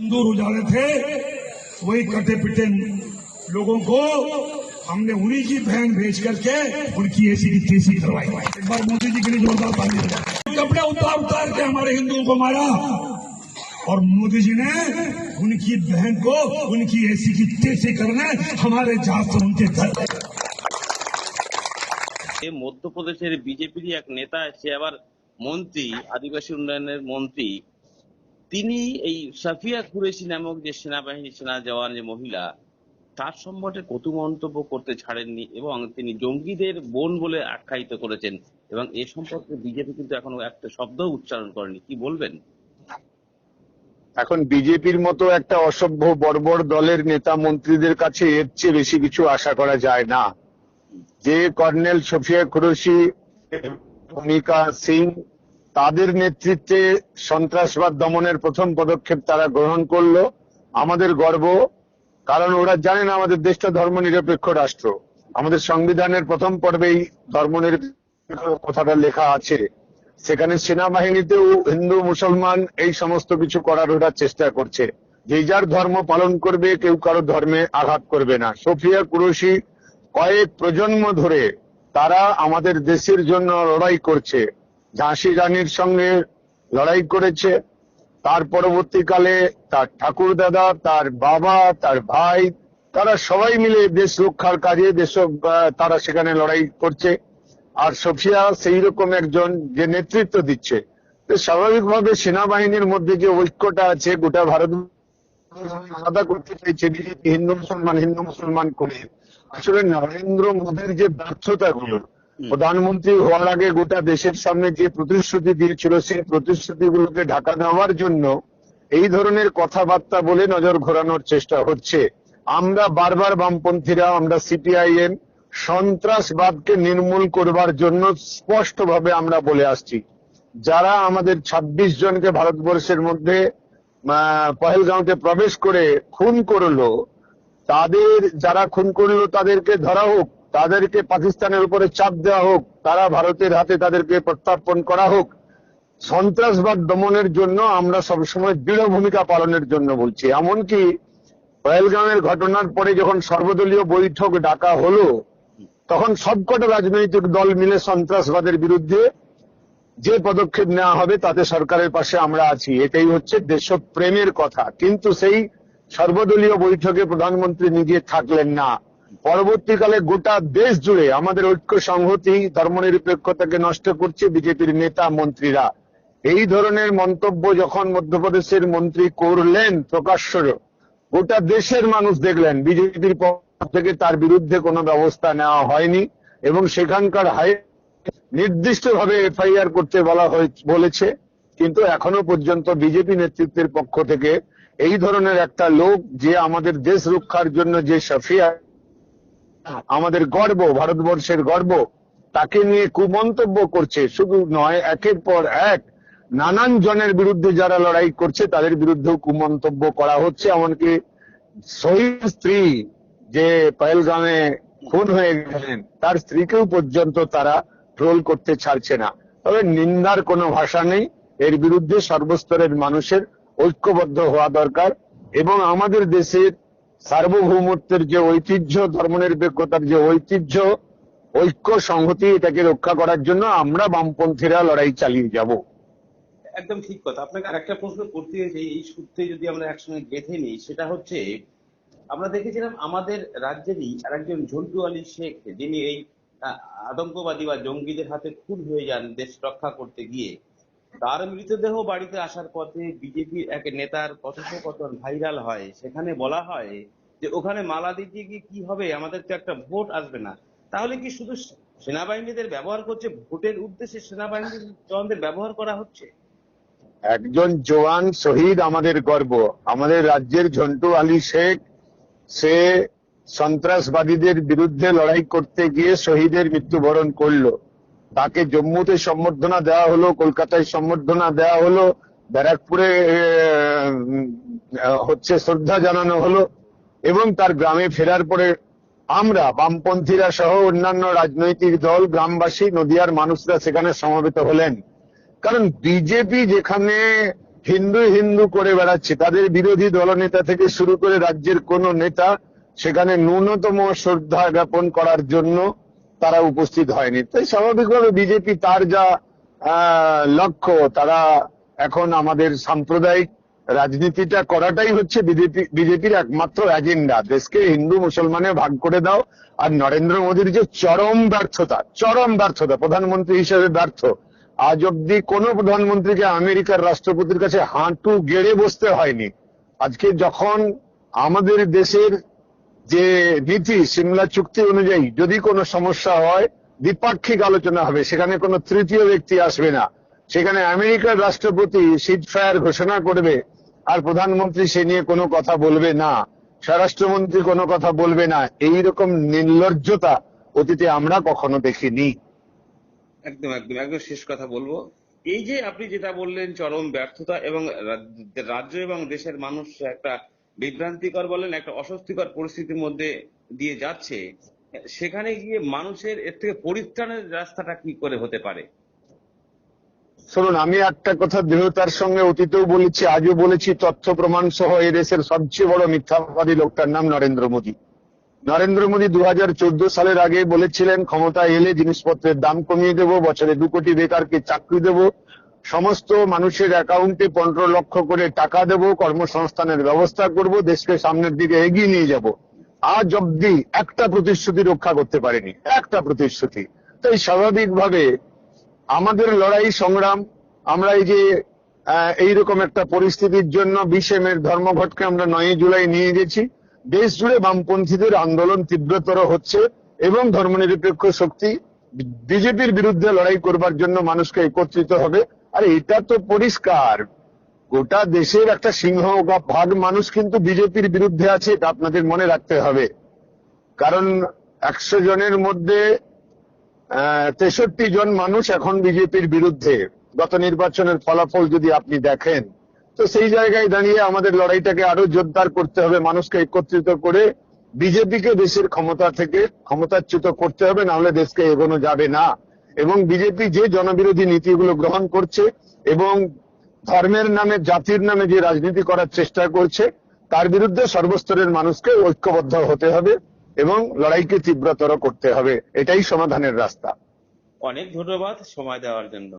दूर उजाले थे वही कटे पिटे लोगों को हमने उन्हीं की बहन भेज करके उनकी ऐसी की तेजी करवाई एक बार मोदी जी के लिए जोरदार ताली बजाएं। कपड़े उतार उतार के हमारे हिंदुओं को मारा और मोदी जी ने उनकी बहन को उनकी ऐसी की तेजी करने हमारे जहाज से उनके घर এ মধ্যপ্রদেশের বিজেপির এক নেতা সে আবার মন্ত্রী আদিবাসী উন্নয়নের মন্ত্রী তিনি এই সাফিয়া কুরেশি নামক যে সেনাবাহিনী সেনা জওয়ান যে মহিলা, তার সম্পর্কে কটু মন্তব্য করতে ছাড়েননি এবং তিনি জঙ্গিদের বোন বলে আখ্যায়িত করেছেন এবং এ সম্পর্কে বিজেপি কিন্তু এখনও একটা শব্দ উচ্চারণ করেনি। কি বলবেন? এখন বিজেপির মতো একটা অসভ্য বর্বর দলের নেতা মন্ত্রীদের কাছে এর চেয়ে বেশি কিছু আশা করা যায় না। যে কর্নেল সফিয়া কুরশি ভূমিকা সিং তাদের নেতৃত্বে সন্ত্রাসবাদ দমনের প্রথম পদক্ষেপ তারা গ্রহণ করল। আমাদের গর্ব, কারণ ওরা জানে না আমাদের দেশটা ধর্মনিরপেক্ষ রাষ্ট্র। আমাদের সংবিধানের প্রথম পর্বেই ধর্মনিরপেক্ষ কথাটা লেখা আছে। সেখানে সেনাবাহিনীতেও হিন্দু, মুসলমান এই সমস্ত কিছু করার ওরা চেষ্টা করছে। যে যার ধর্ম পালন করবে, কেউ কারও ধর্মে আঘাত করবে না। সোফিয়া কুরশি কয়েক প্রজন্ম ধরে তারা আমাদের দেশের জন্য লড়াই করছে। ঝাঁসি রানীর সঙ্গে লড়াই করেছে। তার পরবর্তীকালে তার ঠাকুর দাদা, তার বাবা, তার ভাই, তারা সবাই মিলে দেশ রক্ষার কাজে দেশ তারা সেখানে লড়াই করছে। আর সফিয়া সেই রকম একজন যে নেতৃত্ব দিচ্ছে। স্বাভাবিকভাবে সেনাবাহিনীর মধ্যে যে ঐক্যটা আছে, গোটা ভারত আলাদা করতে চাইছে হিন্দু মুসলমান হিন্দু মুসলমান করে। আসলে নরেন্দ্র মোদীর যে ব্যর্থতাগুলো প্রধানমন্ত্রী হওয়ার আগে গোটা দেশের সামনে যে প্রতিশ্রুতি দিয়েছিল, সেই প্রতিশ্রুতিগুলোকে ঢাকা দেওয়ার জন্য এই ধরনের কথাবার্তা বলে নজর ঘোরানোর চেষ্টা হচ্ছে। আমরা বারবার বামপন্থীরা, আমরা সিপিআইএম সন্ত্রাসবাদকে নির্মূল করবার জন্য স্পষ্টভাবে আমরা বলে আসছি। যারা আমাদের ২৬ জনকে ভারতবর্ষের মধ্যে পহেলগাঁওতে প্রবেশ করে খুন করল, তাদের, যারা খুন করল তাদেরকে ধরা হোক তাদেরকে পাকিস্তানের উপরে চাপ দেওয়া হোক, তারা ভারতের হাতে তাদেরকে প্রত্যার্পণ করা হোক, সন্ত্রাসবাদ দমনের জন্য আমরা সবসময় দৃঢ় ভূমিকা পালনের জন্য বলছি। এমনকি পহেলগাঁওয়ের ঘটনার পরে যখন সর্বদলীয় বৈঠক ডাকা হলো, তখন সবকটা রাজনৈতিক দল মিলে সন্ত্রাসবাদের বিরুদ্ধে যে পদক্ষেপ নেওয়া হবে তাতে সরকারের পাশে আমরা আছি। এটাই হচ্ছে দেশপ্রেমের কথা। কিন্তু সেই সর্বদলীয় বৈঠকে প্রধানমন্ত্রী নিজে থাকলেন না। পরবর্তীকালে গোটা দেশ জুড়ে আমাদের ঐক্য সংহতি, ধর্মনিরপেক্ষতাকে নষ্ট করছে বিজেপির নেতা মন্ত্রীরা। এই ধরনের মন্তব্য যখন মধ্যপ্রদেশের মন্ত্রী করলেন প্রকাশ্য গোটা দেশের মানুষ দেখলেন, বিজেপির পক্ষ থেকে তার বিরুদ্ধে কোনো ব্যবস্থা নেওয়া হয়নি এবং সেখানকার হাই নির্দিষ্টভাবে এফআইআর করতে বলা বলেছে। কিন্তু এখনও পর্যন্ত বিজেপি নেতৃত্বের পক্ষ থেকে এই ধরনের একটা লোক যে আমাদের দেশ রক্ষার জন্য যে সাফিয়া আমাদের গর্ব, ভারতবর্ষের গর্ব, তাকে নিয়ে কুমন্তব্য করছে। শুধু নয়, একের পর এক নানান জনের বিরুদ্ধে যারা লড়াই করছে, তাদের বিরুদ্ধেও কুমন্তব্য করা হচ্ছে। এমনকি শহীদ স্ত্রী যে পহেলগামে খুন হয়ে গেলেন, তার স্ত্রীকেও পর্যন্ত তারা ট্রোল করতে ছাড়ছে না। তবে নিন্দার কোনো ভাষা নেই। এর বিরুদ্ধে সর্বস্তরের মানুষের ঐক্যবদ্ধ হওয়া দরকার এবং আমাদের দেশের সার্বভৌমত্বের যে ঐতিহ্য, ধর্মনিরপেক্ষতার যে ঐতিহ্য, ঐক্য, সংহতি, এটাকে রক্ষা করার জন্য আমরা বামপন্থীরা লড়াই চালিয়ে যাব। একদম ঠিক কথা। আপনাকে আরেকটা প্রশ্ন করতে চাই, এই সূত্রে যদি আমরা একসঙ্গে গেঁথে নিই, সেটা হচ্ছে, আমরা দেখেছিলাম আমাদের রাজ্যেরই আরেকজন ঝন্টু আলী শেখ, যিনি এই আতঙ্কবাদী বা জঙ্গিদের হাতে খুন হয়ে যান দেশ রক্ষা করতে গিয়ে। তার মৃতদেহ বাড়িতে আসার পথে বিজেপির এক নেতার কথোপকথন ভাইরাল হয়। সেখানে বলা হয় যে, ওখানে মালা দিতে গিয়ে কি হবে? আমাদের তো একটা ভোট আসবে না। তাহলে কি শুধু সেনাবাহিনীদের ব্যবহার করছে? ভোটের উদ্দেশ্যে সেনাবাহিনীর জওয়ানদের ব্যবহার করা হচ্ছে? একজন জওয়ান শহীদ আমাদের গর্ব। আমাদের রাজ্যের ঝন্টু আলী শেখ, সে সন্ত্রাসবাদীদের বিরুদ্ধে লড়াই করতে গিয়ে শহীদের মৃত্যুবরণ করল। তাকে জম্মুতে সম্বর্ধনা দেওয়া হলো, কলকাতায় সম্বর্ধনা দেওয়া হলো, ব্যারাকপুরে হচ্ছে শ্রদ্ধা জানানো হলো এবং তার গ্রামে ফেরার পরে আমরা, বামপন্থীরা সহ অন্যান্য রাজনৈতিক দল, গ্রামবাসী, নদিয়ার মানুষরা সেখানে সমবেত হলেন। কারণ বিজেপি যেখানে হিন্দু হিন্দু করে বেড়াচ্ছে, তাদের বিরোধী দলনেতা থেকে শুরু করে রাজ্যের কোন নেতা সেখানে ন্যূনতম শ্রদ্ধা জ্ঞাপন করার জন্য তারা উপস্থিত হয়নি। তাই স্বাভাবিকভাবে বিজেপি তার যা লক্ষ্য, তারা এখন আমাদের সাম্প্রদায়িক রাজনীতিটা করাটাই হচ্ছে বিজেপি বিজেপির একমাত্র এজেন্ডা দেশকে হিন্দু মুসলমানে ভাগ করে দাও আর নরেন্দ্র মোদীর যে চরম ব্যর্থতা চরম ব্যর্থতা, প্রধানমন্ত্রী হিসেবে ব্যর্থ, আজ অব্দি কোন প্রধানমন্ত্রীকে আমেরিকার রাষ্ট্রপতির কাছে হাঁটু গেড়ে বসতে হয়নি। আজকে যখন আমাদের দেশের যে নীতি সিমলা চুক্তি অনুযায়ী যদি কোনো সমস্যা হয়, দ্বিপাক্ষিক আলোচনা হবে, সেখানে কোনো তৃতীয় ব্যক্তি আসবে না। সেখানে আমেরিকার রাষ্ট্রপতি সিট ফায়ার ঘোষণা করবে, আর প্রধানমন্ত্রী সে নিয়ে কোনো কথা বলবে না। স্বরাষ্ট্রমন্ত্রী কোনো কথা বলবে না। এই রকম নির্লজ্জতা অতীতে আমরা কখনো দেখিনি। একদম একদম একদম শেষ কথা বলব। এই যে আপনি যেটা বললেন, চরম ব্যর্থতা এবং রাজ্য এবং দেশের মানুষ একটা বিভ্রান্তিকর বলেন, একটা অস্বস্তিকর পরিস্থিতির মধ্যে দিয়ে যাচ্ছে, সেখানে গিয়ে মানুষের এর থেকে পরিত্রাণের রাস্তাটা কি করে হতে পারে? শুনুন, আমি একটা কথা দৃঢ়তার সঙ্গে অতীতেও বলেছি আজও বলেছি, তথ্য প্রমাণ সহ এই দেশের সবচেয়ে বড় মিথ্যাবাদী লোকটার নাম নরেন্দ্র মোদী। নরেন্দ্র মোদী দু হাজার চোদ্দ সালের আগে বলেছিলেন ক্ষমতা এলে জিনিসপত্রের দাম কমিয়ে দেব, বছরে দু কোটি বেকারকে চাকরি দেব সমস্ত মানুষের অ্যাকাউন্টে পনেরো লক্ষ করে টাকা দেব কর্মসংস্থানের ব্যবস্থা করব দেশকে সামনের দিকে এগিয়ে নিয়ে যাব। আজ অব্দি একটা প্রতিশ্রুতি রক্ষা করতে পারেনি একটা প্রতিশ্রুতি। তাই স্বাভাবিকভাবে আমাদের লড়াই সংগ্রাম আমরা এই যে আহ, এইরকম একটা পরিস্থিতির জন্য বিশে মের ধর্মঘটকে আমরা নয় জুলাই নিয়ে গেছি। দেশ জুড়ে বামপন্থীদের আন্দোলন তীব্রতর হচ্ছে এবং ধর্মনিরপেক্ষ শক্তি বিজেপির বিরুদ্ধে লড়াই করবার জন্য মানুষকে একত্রিত হবে। আর, এটা তো পরিষ্কার। গোটা দেশের একটা সিংহ ভাগ মানুষ কিন্তু বিজেপির বিরুদ্ধে আছে, এটা আপনাদের মনে রাখতে হবে। কারণ একশো জনের মধ্যে তেষট্টি জন মানুষ এখন বিজেপির বিরুদ্ধে। গত নির্বাচনের ফলাফল যদি আপনি দেখেন, তো সেই জায়গায় দাঁড়িয়ে আমাদের লড়াইটাকে আরও জোরদার করতে হবে, মানুষকে একত্রিত করে বিজেপিকে দেশের ক্ষমতা থেকে ক্ষমতাচ্যুত করতে হবে না হলে দেশকে এগোনো যাবে না। এবং বিজেপি যে জনবিরোধী নীতিগুলো গ্রহণ করছে এবং ধর্মের নামে, জাতির নামে যে রাজনীতি করার চেষ্টা করছে, তার বিরুদ্ধে সর্বস্তরের মানুষকে ঐক্যবদ্ধ হতে হবে এবং লড়াইকে তীব্রতর করতে হবে। এটাই সমাধানের রাস্তা। অনেক ধন্যবাদ সময় দেওয়ার জন্য।